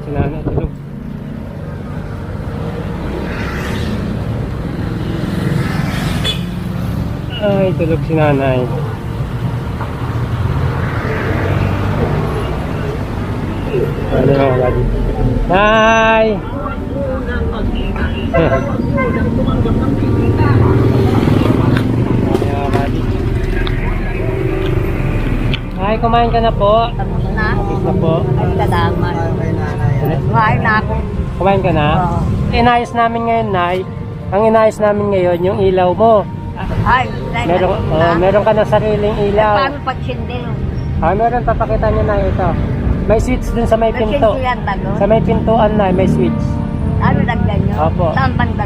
Si nanay tulog. Ay, tulog si nanay. Ano na mga buddy? Nay! Ay, kumain ka na po. Tapos na. Tapos na po. Ay, salamat. Kumain na ako. Kumain ka na? Oo. Inayos namin ngayon, Nay. Ang inayos namin ngayon, yung ilaw mo. Ay, dahil Meron, ano oh, meron ka na sariling ilaw. Paano pag sindi? Ah, meron, papakita niyo na ito. May switch dun sa may May pinto. yan? Sa may pintuan na, may switch. Ano lagyan nyo? Opo. Saan banda?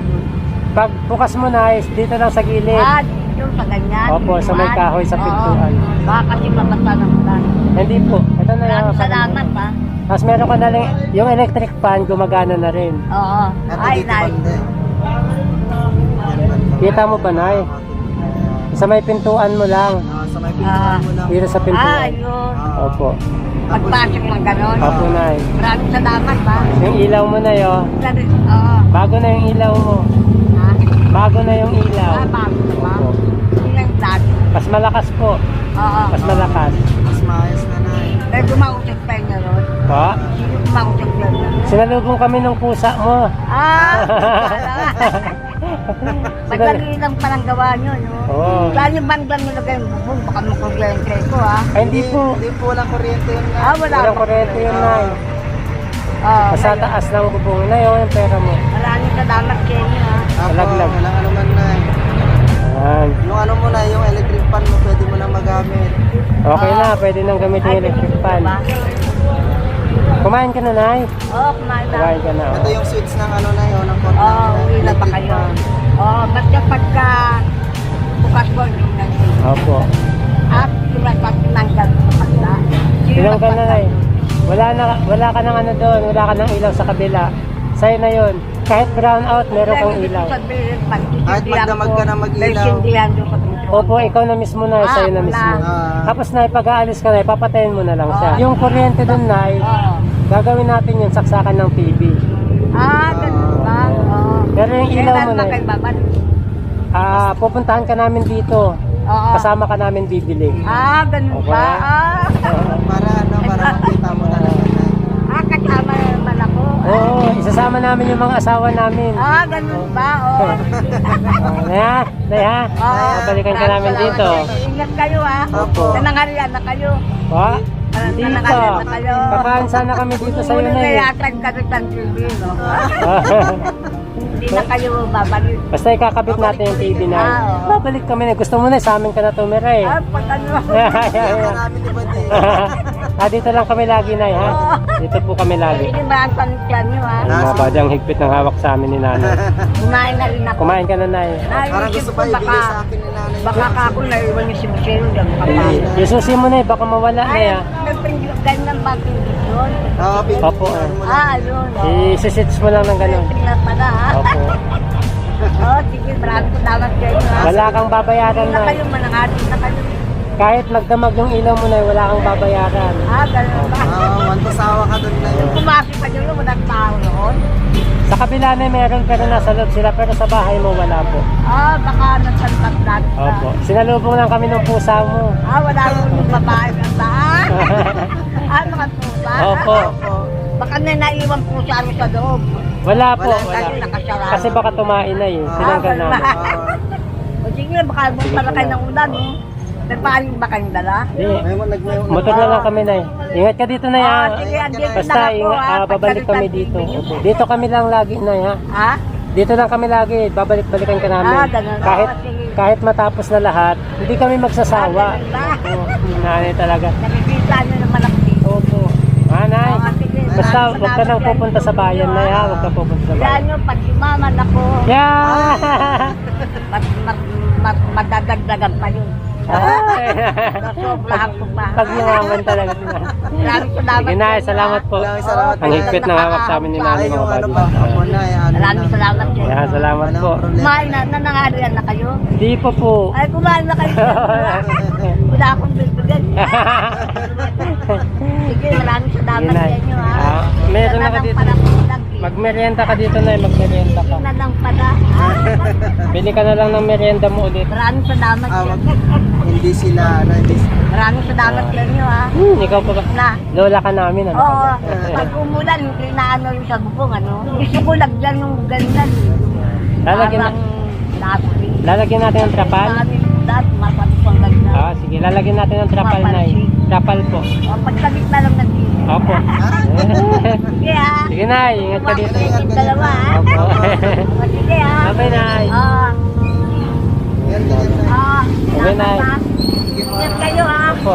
Pag bukas mo na, is dito lang sa gilid. Ah, doon sa ganyan. Opo, sa may kahoy sa Oo. pintuan. Baka kasi mabasa ng ulan. Hindi po. Ito na yung... Salamat ha. Tapos meron ka na lang, yung electric fan, gumagana na rin. Oo. Ay, nay. Kita mo ba, Nay? Sa may pintuan mo lang. sa may Ah. pintuan mo lang. Dito sa Ah, pintuan. yun. Opo. Pagpasok ng ganon. Opo, Nay. Maraming salamat ha. Yung ilaw mo na yun. Sabi, Oo. Bago na yung ilaw mo. Ha? Bago na yung ilaw. Ah, bago na ba? Opo. Yun lang dati. Mas malakas po. Oo. Mas malakas. Mas maayos na na eh. Pero gumausap pa niya ron. Ron? Sinalubong kami ng pusa mo. Ah, Madali lang palang gawa nyo, no? Oo. Lalo yung bandang nilagay yung bubong, baka makuryente ko, ha? Ay, hindi po. Hindi po walang kuryente yun nga. Ah, wala. Walang kuryente yun, Nay. Oh, Nasa taas ng bubong na yun, yung pera mo. Maraming salamat sa inyo, ha? Apo, Laglag. walang ano man na eh. Ayan. Yung ano mo na, yung electric fan mo, pwede mo na magamit. Okay na, pwede nang gamitin yung electric fan. Kumain ka na, Nay. Oo, kumain na. Kumain ka na. Ito oh. yung switch ng ano na yun, ng konti. Oo, oh, uwi na ba kayo? Oo, oh, basta pagka bukas ko, hindi na siya. Opo. At tinanggal sa pagka. Ilang ka na, Nay? Wala, na, wala ka nang ano doon, wala ka nang ilaw sa kabila. Sa'yo na yun. Kahit brown out, meron kang ilaw. Pag Kahit magdamag ka na mag-ilaw. Opo, ikaw na mismo na, Ah, sa'yo na mismo. Ah. Tapos na, pag-aalis ka na, papatayin mo na lang siya. Ah. Yung kuryente doon, Nay, Oo. Gagawin natin yung saksakan ng TV. Ah, ganun ba? Oo. Pero yung ilaw mo na, babad? ah, pupuntahan ka namin dito. Oo. Kasama ka namin bibili. Ah, ganun Okay. ba? Ah. Para ano, para makita mo na naman na. ah, kasama na naman ako. Oo, isasama namin yung mga asawa namin. Ah, ganun ba? Oo. Ah, Naya, Naya, Oo. babalikan ka namin dito. Ingat kayo ha. Opo. Nanangarian na kayo. Pa? Dito. Kakain sana kami dito sa iyo na eh. yata ang kapitan TV, no? Hindi na kayo babalik. Basta ikakabit natin yung TV na. Ah. Babalik kami na. Gusto mo na, sa amin ka na tumira eh. Ah, pag ano. Yeah, yeah, Kaya yeah. namin ibad eh. ah, dito lang kami lagi na ha. Dito po kami lagi. Hindi ba ang panityan nyo ha? Ang mga badyang higpit ng hawak sa amin ni nanay. Kumain na rin ako. Kumain ka na, Nay. Parang gusto pa ibigay sa akin ni. Baka ka ako naiwan yung si Michelle yung Eh, kapal. yung susi mo na eh, baka mawala na Ay, ya. nagpindig ganyan ba pindig yun? Oo, Opo, eh. mo na. Ah, yun. oh. Isisits mo lang ng ganun. Tingnan pala ha. Opo. Oh, sige, maraming salamat kayo ha. Wala kang babayaran Hindi na na. kayo, manangati na kayo. Kahit magdamag yung ilaw mo na wala kang babayaran. Ah, ganun ba? Oo, wantasawa ka doon na yun. Pumasok pa nyo, walang tao noon. Sa kabila na meron pero nasa loob sila pero sa bahay mo wala po. Ah, baka nasalpat na. Opo. Sinalubong lang kami ng pusa mo. Ah, wala mo yung babae na saan. ah, mga pusa. Opo. Baka na naiwan pusa mo sa loob. Wala po, Wala wala. Kasi nakasarado. Kasi baka tumain na eh. Tinanggal Ah, namin. Oo. O sige, baka bumala kayo ng ulan, no? May paling ba kayong dala? Motor na lang kami na eh. Ingat ka dito na ya. Ah, sige, andito Basta na ako, ingat, ha, ah, babalik kami pagkalitan dito. Opo. Dito kami lang lagi na ya. Ha? Dito lang kami lagi, babalik-balikan ka namin. Ah, ganun. Kahit Ah, sige. kahit matapos na lahat, hindi kami magsasawa. Ah, ganun ba? Oo, nanay talaga. Nakikita nyo naman ako dito. Opo. Nanay. Ah, sige. Basta Maraming huwag ka nang pupunta sa bayan na ya, huwag ka pupunta sa Yan bayan. nyo, pag yumaman ako, Yeah! mas, mas, mas, madadagdagan pa yun. Pag yumaman talaga si nanay. Maraming salamat. Sige na, salamat po. Maraming salamat Ang higpit ng hawak sa amin ni yung mga ano buddy. na, eh, ano Maraming salamat sa inyo. Yan, salamat po. Kumain na, nanangarian na kayo. Hindi po po. Ay, kumain na kayo. Wala akong bibigyan. Sige, maraming salamat Sige sa inyo ha. Ah, meron na ka dito. Mag-merienda ka dito na, mag-merienda ka. na lang pala. Bili ka na lang ng merienda mo ulit. Maraming salamat Ah, hindi sila, ano, hindi Maraming salamat sa inyo ha. Hmm, ikaw pa ba? Na. Lola ka namin, ano? Oo, pag umulan, hindi na ano yung sa bubong, ano. Gusto ko lagyan yung ganyan. Lalagyan na-. Lalagyan natin ng trapal? Dahil mapapit pang ganyan. Ah, sige, lalagyan natin ng trapal na Trapal po. O, pagkabit na lang natin. Opo. Sige ha. sige na, ingat ka dito. Dalawa ha. Opo. O, sige ha. Bye, Nay. Ah, Yan, yan, yan. Ah, Okay, ha. Ingat kayo ha. Opo.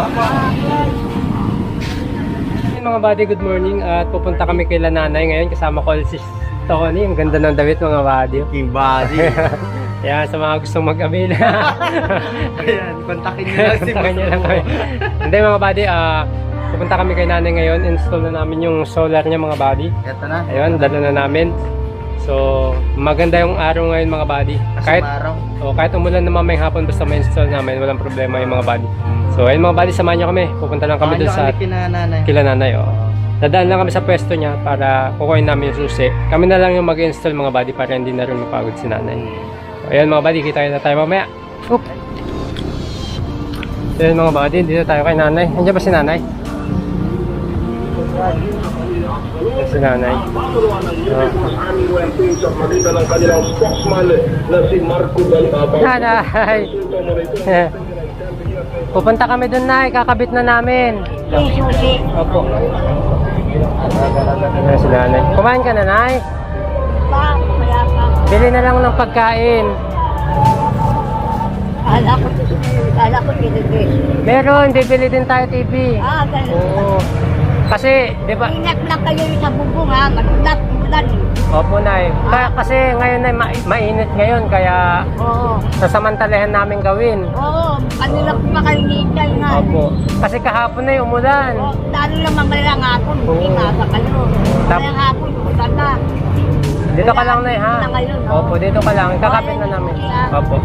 Mga buddy, good morning. At pupunta kami kay Nanay ngayon kasama ko si Tony. Ang ganda ng damit mga buddy. King body. Yan, sa mga gustong mag-avail. Ayan, kontakin nyo lang si Kontakin niyo lang kami. Hindi mga buddy, ah, pupunta kami kay nanay ngayon. Install na namin yung solar niya mga buddy. Ito na. Ayun, dala na namin. So, maganda yung araw ngayon mga buddy. Kahit, Sumaraw. oh, kahit umulan naman may hapon basta ma-install namin, walang problema yung mga buddy. So, ayun mga buddy, samahan niyo kami. Pupunta lang kami Kami dun sa nanay. kila nanay. Oh. Dadaan lang kami sa pwesto niya para kukunin namin yung susi. Kami na lang yung mag-install mga buddy para hindi na rin mapagod si nanay. So, ayan mga buddy, kita na tayo mamaya. Oop. So, ayan mga buddy, dito tayo kay nanay. Andiyan ba si nanay? Si nanay. Galabang. Nanay! Pupunta kami doon na, kakabit na namin. Susi. Opo. Ayan si nanay. Kumain ka na, nay? Pa, kaya pa. Bili na lang ng pagkain. Kala ko, kala ko. Meron, bibili din tayo TV. Ah, ganun. Oo. Kasi, di ba? Ingat lang kayo sa bubong ha. Magulat, ulan. Opo, Nay. Ka- kasi ngayon ay ma- mainit ngayon, kaya Oo. sasamantalahan namin gawin. Oo, kanila po nitay nga. Opo. Kasi kahapon na yung umulan. Oo, Lalo naman malang hapon, buti Oo. nga sa kayo. Tap- Malang hapon, ulan na. Dito ka lang, Nay, ha? Na ngayon, no? Opo, dito ka lang. Kakapit na namin. Opo.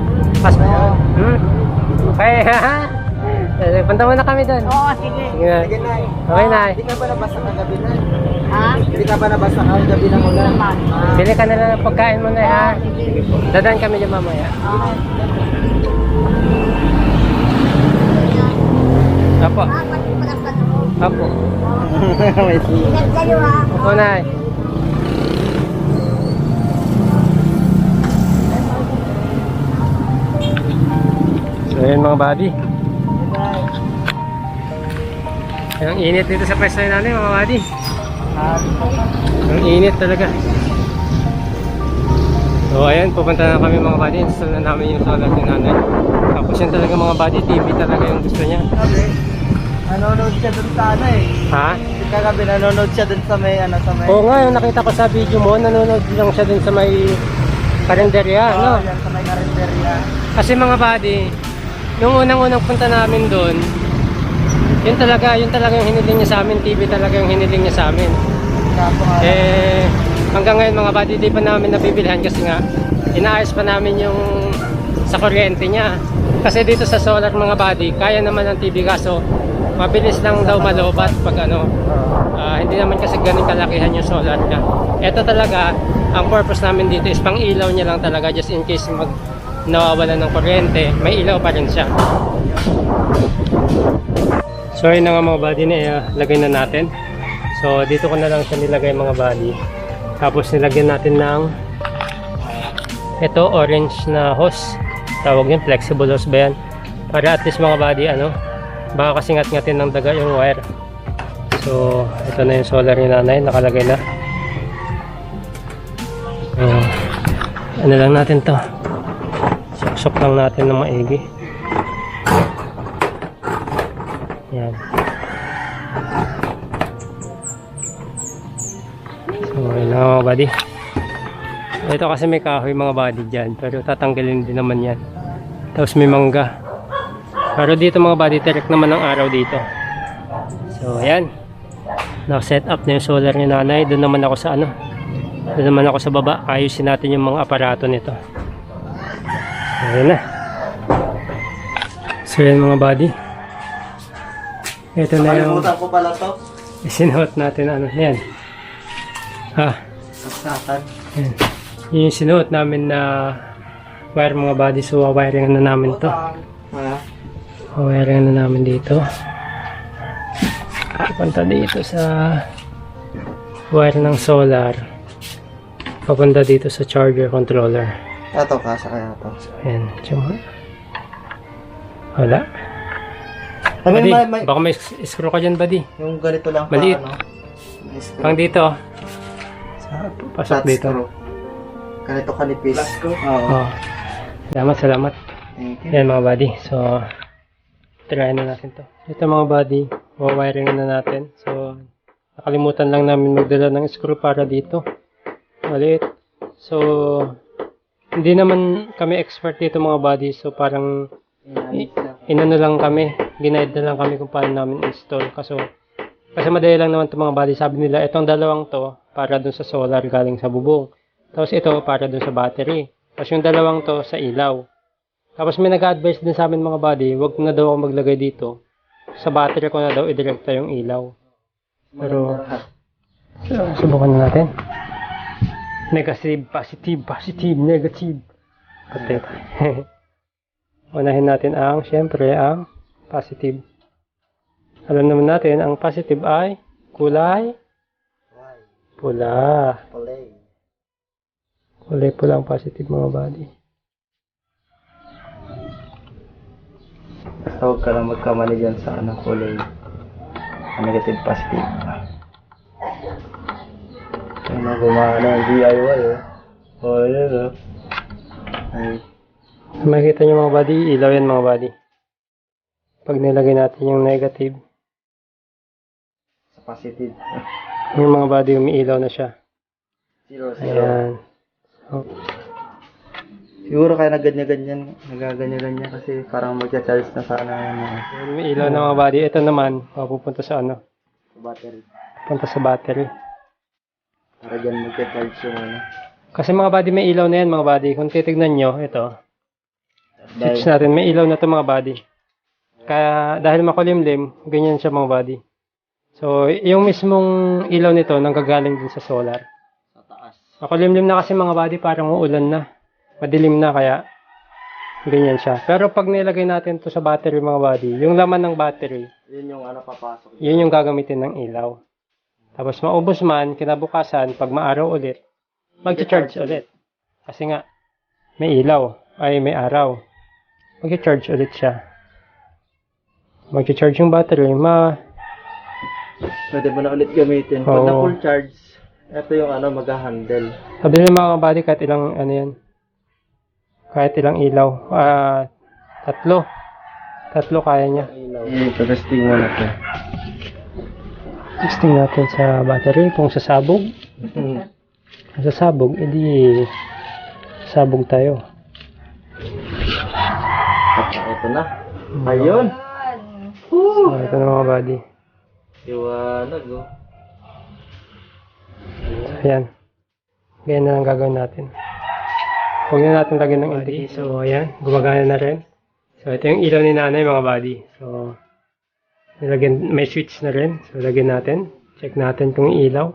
Pas Hmm? Okay, ha? Eh, Punta muna kami doon. Oo, sige. Sige na. Sige, Nay. Okay, Nay. Hindi ka ba nabasa kagabi na? Ha? Hindi ka ba nabasa kagabi ng ulan? Naman. Ah, Bili ka na lang ng pagkain mo, Nay, ha? Sige. Dadaan kami dyan mamaya. Oo. Opo. Ah. Opo. may ha. Opo, Nay. So, yun mga buddy. Ang init dito sa pwesto ni nanay mga buddy. Ang init talaga. So ayan, pupunta na kami mga buddy. Install na namin yung solar ni nanay. Tapos yun talaga mga buddy, TV talaga yung gusto niya. Sabi, nanonood siya dun sa ano eh. Ha? Kagabi nanonood siya dun sa may ano sa may... Oo nga, yung nakita ko sa video mo, nanonood lang siya dun sa may karinderya, Oo, no? yan sa may karinderya. Kasi mga buddy, nung unang-unang punta namin doon, yun talaga, yun talaga yung hiniling niya sa amin, TV talaga yung hiniling niya sa amin. Eh, hanggang ngayon mga buddy, di pa namin nabibilhan kasi nga, inaayos pa namin yung sa kuryente niya. Kasi dito sa solar mga buddy, kaya naman ng TV kaso, mabilis lang daw malobat pag ano, ah, hindi naman kasi ganun kalakihan yung solar niya. Ito talaga, ang purpose namin dito is pang ilaw niya lang talaga just in case mag nawawala ng kuryente, may ilaw pa rin siya. So yun na nga mga buddy na uh, lagay na natin. So dito ko na lang siya nilagay mga buddy. Tapos nilagyan natin ng ito orange na hose. Tawag yun flexible hose ba yan? Para at least mga buddy ano, baka kasi ngat-ngatin ng daga yung wire. So ito na yung solar ni nanay, nakalagay na. Uh, ano lang natin to. Sok lang natin ng maigi. Yan. So, yun na mga buddy. Ito kasi may kahoy mga buddy dyan. Pero tatanggalin din naman yan. Tapos may mangga. Pero dito mga buddy, direct naman ang araw dito. So, ayan. Naka-set up na yung solar ni nanay. Doon naman ako sa ano. Doon naman ako sa baba. Ayusin natin yung mga aparato nito. So, na. So, yan mga buddy. Ito na yung Nakalimutan ko pala to. isinuot natin ano. Yan. Ha. Saksakan. Yan. Yun yung sinuot namin na wire mga body. So, wiring na namin to. Wala. Wiring na namin dito. Papunta dito sa wire ng solar. Papunta dito sa charger controller. Ito, kasa kaya ito. Ayan, tsuma. Wala. I mean, Buddy, may, may, baka may screw ka dyan, buddy. yung ganito lang Maliit. pa, ano. Pang dito. Sa, pasok Flat dito. screw. Ganito kanipis. Oo. Oh. Salamat, salamat. Thank you. Yan mga buddy. So, try na natin to. Ito mga buddy, wiring na natin. So, nakalimutan lang namin magdala ng screw para dito. Maliit. So, hindi naman kami expert dito mga buddy. So, parang inano lang kami. Ginaid na lang kami kung paano namin install. Kaso, kasi madali lang naman ito mga buddy. Sabi nila, itong dalawang to para dun sa solar galing sa bubong. Tapos ito para dun sa battery. Tapos yung dalawang to sa ilaw. Tapos may nag-advise din sa amin mga buddy, wag na daw ako maglagay dito. Sa battery ko na daw idirekta yung ilaw. Pero, so, subukan na natin. Negative, positive, positive, negative. Patet. Unahin natin ang, syempre, ang positive. Alam naman natin, ang positive ay kulay pula. Play. Kulay pula ang positive mga buddy. Basta huwag ka lang magkamali dyan sa ano, kulay. Negative positive. Ano, gumana ang DIY eh. Oh, yun oh. Ay, Makikita nyo mga buddy, ilaw yan mga buddy. Pag nilagay natin yung negative, sa positive. yung mga buddy umiilaw na siya. Zero, zero. Ayan. So, Siguro kaya nagganyan-ganyan, nagaganyan-ganyan kasi parang magcha-charge na sana yung mga yun, umiilaw na mga buddy. Ito naman, mapupunta sa ano, battery. punta sa battery. Para dyan magcha-charge yung ano. Kasi mga buddy, may ilaw na yan mga buddy. Kung titignan nyo, ito, switch natin, may ilaw na to mga buddy. Kaya dahil makulimlim, ganyan siya mga buddy. So, yung mismong ilaw nito, nanggagaling din sa solar. sa taas. Makulimlim na kasi mga buddy, parang uulan na. Madilim na kaya ganyan siya. Pero pag nilagay natin to sa battery mga buddy, yung laman ng battery, Yun yung ano papasok. yun yung gagamitin ng ilaw. Tapos maubos man, kinabukasan, pag maaraw ulit, mag-charge ulit. Kasi nga, may ilaw, ay may araw. Mag-charge ulit siya. Mag-charge yung battery, ma... Pwede mo na ulit gamitin. Pag Oo. na full charge, ito yung ano, mag-handle. Sabi ng mga buddy, kahit ilang, ano yan, kahit ilang ilaw, ah, tatlo. Tatlo kaya niya. Ito, testing mo na ito. Testing natin sa battery kung sasabog. Hmm. Kung sasabog, edi sabog tayo. Ito na. Ayun. So, ito na mga buddy. Iwanag oh. So, ayan. Ganyan na lang gagawin natin. Huwag na natin lagyan ng indicator. So, ayan. Gumagana na rin. So, ito yung ilaw ni nanay mga buddy. So, nilagyan, may switch na rin. So, lagyan natin. Check natin kung ilaw.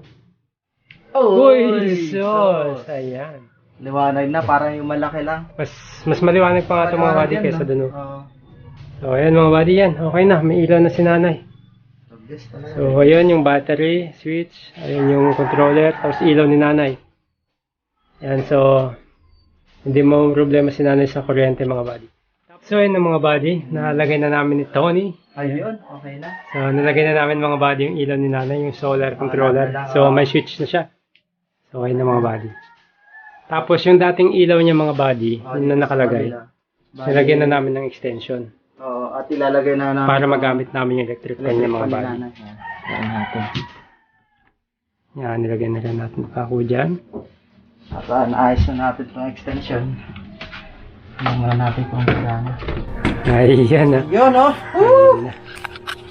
Oh, Uy, sus! Ayan. Liwanag na, parang yung malaki lang. Mas, mas maliwanag pa nga ito mga buddy kaysa dun. oh. Oo. So, ayan mga buddy yan. Okay na. May ilaw na si nanay. So, ayan yung battery, switch, ayan yung controller, tapos ilaw ni nanay. Yan, so, hindi mo problema si nanay sa kuryente mga buddy. So, ayan ang mga buddy, nalagay na namin ni Tony. Ayun, okay na. So, nalagay na namin mga buddy yung ilaw ni nanay, yung solar controller. So, may switch na siya. So, okay na mga buddy. Tapos, yung dating ilaw niya mga buddy, yun na nakalagay, nilagyan na namin ng extension at ilalagay na namin. para magamit namin yung electric fan niya mga buddy. Yan natin. Yan, nilagyan na rin natin ako dyan. At uh, naayos na natin itong extension. Tingnan muna natin kung gano'n. Ayan na. Yun oh!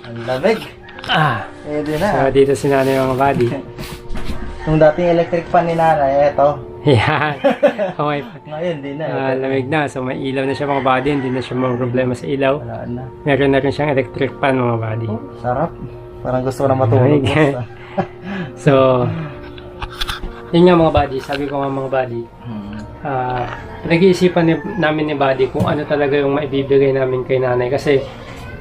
Ang lamig. Ah, Pwede so na. dito si nanay mga buddy. Yung dating electric fan ni nanay, eto. Yan. Okay. Ngayon, di na. Ah, lamig na. So may ilaw na siya mga buddy. Hindi na siya mga problema sa ilaw. Wala na. Meron na rin siyang electric fan mga buddy. Sarap. Parang gusto ko na matulog. Lamig. basta. So, yun nga mga buddy, sabi ko nga mga buddy, Hmm. ah pinag-iisipan ni, namin ni buddy kung ano talaga yung maibibigay namin kay nanay kasi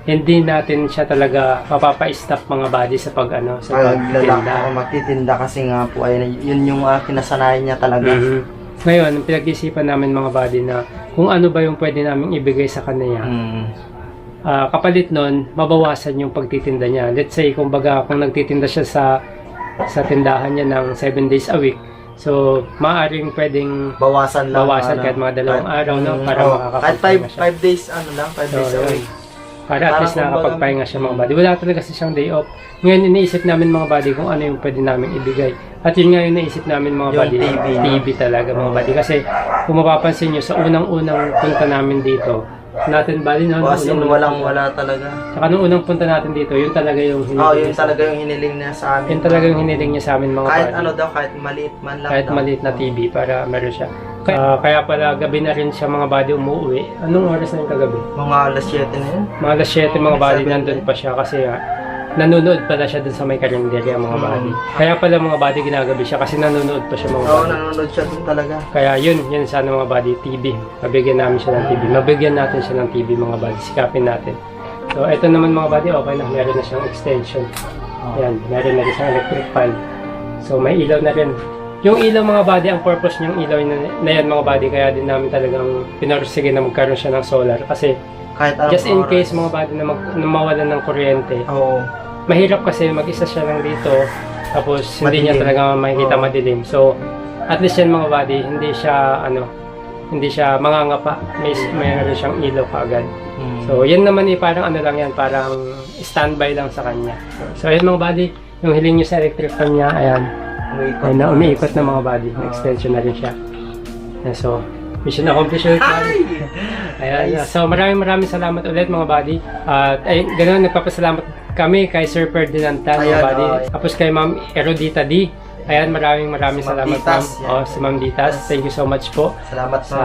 hindi natin siya talaga mapapa-stop mga buddy sa pag ano sa Paglalak pagtinda. ako magtitinda kasi nga po ay yun yung uh, kinasanayan niya talaga. Mhm. Ngayon, pinag-isipan namin mga buddy na kung ano ba yung pwede namin ibigay sa kanya. Hmm. Ah, kapalit nun, mabawasan yung pagtitinda niya. Let's say, kung baga, kung nagtitinda siya sa sa tindahan niya ng 7 days a week, so, maaring pwedeng Bawasan lang. Bawasan ano, kahit mga dalawang araw, no? Mm, Para oo. makakapagpahinga Kahit five, siya. five days, ano lang, five days So, a yun. week. Para at Parang least kumbaga- nakakapagpahinga siya mga buddy. Wala talaga kasi siyang day off. Ngayon, iniisip namin mga buddy kung ano yung pwede namin ibigay. At yun nga yung naisip namin mga Yung buddy. TV, no? TV talaga mga buddy. Kasi kung mapapansin nyo, sa unang-unang punta namin dito, natin buddy, no? O, as in, Unang- walang wala talaga. Saka nung unang punta natin dito, yun talaga yung hiniling. Oo, yun niya sa- talaga yung hiniling niya sa amin. Yun talaga yung hiniling niya sa amin mga Kahit buddy. ano daw, kahit maliit man lang Kahit daw. maliit na TV para meron siya. Kaya, ah, kaya pala gabi na rin siya mga buddy umuwi. Anong oras na yung kagabi? Mga alas 7 na yun. Mga alas 7 mga buddy, nandun pa siya kasi nga, nanonood pala siya dun sa may karinderya mga Mm. buddy. Kaya pala mga buddy ginagabi siya kasi nanonood pa siya mga Oo, buddy. nanonood siya dun talaga. Kaya yun, yun sana mga buddy, TV. Mabigyan namin siya ng TV. Mabigyan natin siya ng TV mga buddy. Sikapin natin. So, ito naman mga buddy, okay na. Meron na siyang extension. Ayan, meron na rin siyang electric fan. So, may ilaw na rin. Yung ilaw mga buddy, ang purpose niyang ilaw na, na yan mga buddy, kaya din namin talagang pinorsige na magkaroon siya ng solar. Kasi Kahit anong just in oras. case mga buddy na, mag, na mawalan ng kuryente, Oo. mahirap kasi mag-isa siya lang dito tapos hindi niya Madilim. talaga makikita Oo. madilim so at least yan mga buddy hindi siya ano hindi siya mangangapa may mayroon siyang ilaw kaagad Hmm. so yan naman eh parang ano lang yan parang standby lang sa kanya so yan mga buddy yung hiling nyo sa electric fan niya ayan. Ay na umiikot na mga buddy may extension na rin siya so mission accomplished ulit buddy. Ayan, Nice. so maraming maraming salamat ulit mga buddy. At ay, ganoon nagpapasalamat kami kay Sir Ferdinand Tan mga buddy. oh. Tapos kay Ma'am Erodita D. Ayan, maraming maraming Si salamat Ditas, ma'am. Oh, si Ma'am Ditas. Thank you so much po Salamat sa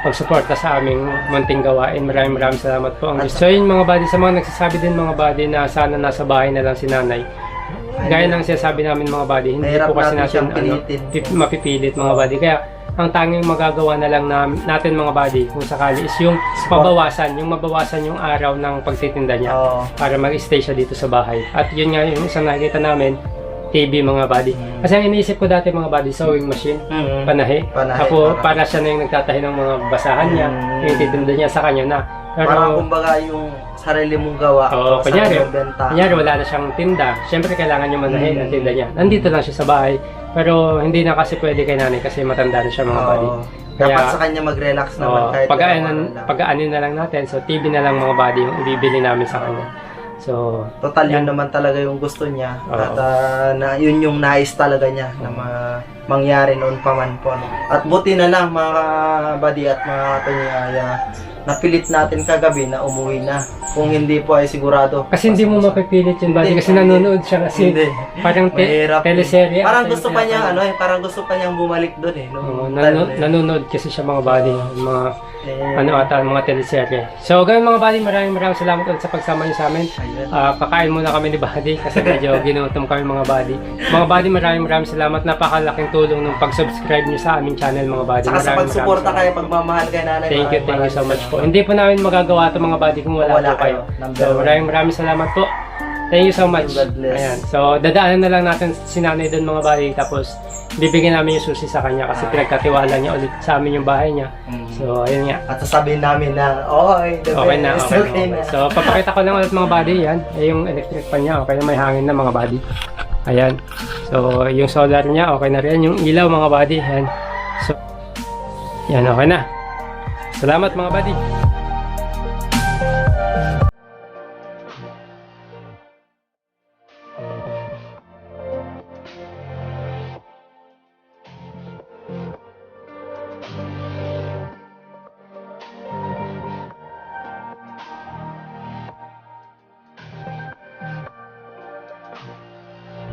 pagsuporta sa aming munting gawain. Maraming maraming salamat po. Ang so yun mga buddy, sa mga nagsasabi din mga buddy na sana nasa bahay na lang si nanay. Gaya ng sinasabi namin mga buddy, hindi Mahirap po kasi natin natin siyang ano, pilitin. pip- mapipilit mga buddy. Kaya ang tanging magagawa na lang na, natin mga buddy kung sakali is yung mabawasan, yung mabawasan yung araw ng pagtitinda niya Oo. para mag-stay siya dito sa bahay. At yun nga yung isang nakikita namin, TV mga buddy. Kasi ang iniisip ko dati mga buddy, sewing machine, Mm. panahe. Panahe, Apo, para- para siya na yung nagtatahi ng mga basahan niya, Mm. yung titinda niya sa kanya na. Pero, Parang kumbaga yung sarili mong gawa. Oo, sa kunyari, kunyari wala na siyang tinda. Siyempre kailangan yung manahin Mm. ang tinda niya. Nandito lang siya sa bahay. Pero hindi na kasi pwede kay nanay kasi matanda na siya mga buddy. Kaya- Dapat sa kanya mag-relax naman Oo, kahit pag-aanin, ano lang. pag-aanin na lang natin. So, TV na lang mga buddy yung ibibili namin sa kanya. So, Total yun Yan. naman talaga yung gusto niya. Oo. At ah, na, yun yung nais talaga niya na ma- mangyari noon pa man po. no. At buti na lang mga buddy at mga katunyaya napilit natin kagabi na umuwi na. Kung hindi po ay sigurado. kasi hindi mo mapipilit yun buddy Hindi, kasi nanonood siya kasi Hindi. parang te- Mahirap. teleserye. Parang gusto pa niya ano eh, parang gusto pa niyang bumalik doon eh. No? Oo, nano- nanonood kasi siya mga buddy, mga ano ata, mga teleserye. So, ganun mga buddy, maraming maraming salamat ulit sa pagsama niyo sa amin. Ayun. Ah, kakain muna kami ni Buddy kasi medyo ginutom kami mga buddy. Mga buddy, maraming maraming salamat. Napakalaking tulong ng pag-subscribe niyo sa aming channel mga buddy. Saka sa pagsuporta kayo, pagmamahal kay nanay. Thank you, thank you so much po. Hindi po namin magagawa ito mga buddy kung wala, Wala po kayo. kayo. So, maraming maraming salamat po. Thank you so much. God bless. Ayan. So, dadaanan na lang natin si nanay doon mga buddy. Tapos, bibigyan namin yung susi sa kanya kasi pinagkatiwala niya ulit sa amin yung bahay niya. Mm. So, ayun nga. At sasabihin namin na, okay, the Okay na, best, okay, na, okay. So, papakita ko lang ulit mga buddy, yan. Eh, yung electric fan niya, okay na, may hangin na mga buddy. Ayan. So, yung solar niya, okay na rin. Yung ilaw mga buddy, yan. So, yan, okay na. Salamat mga buddy.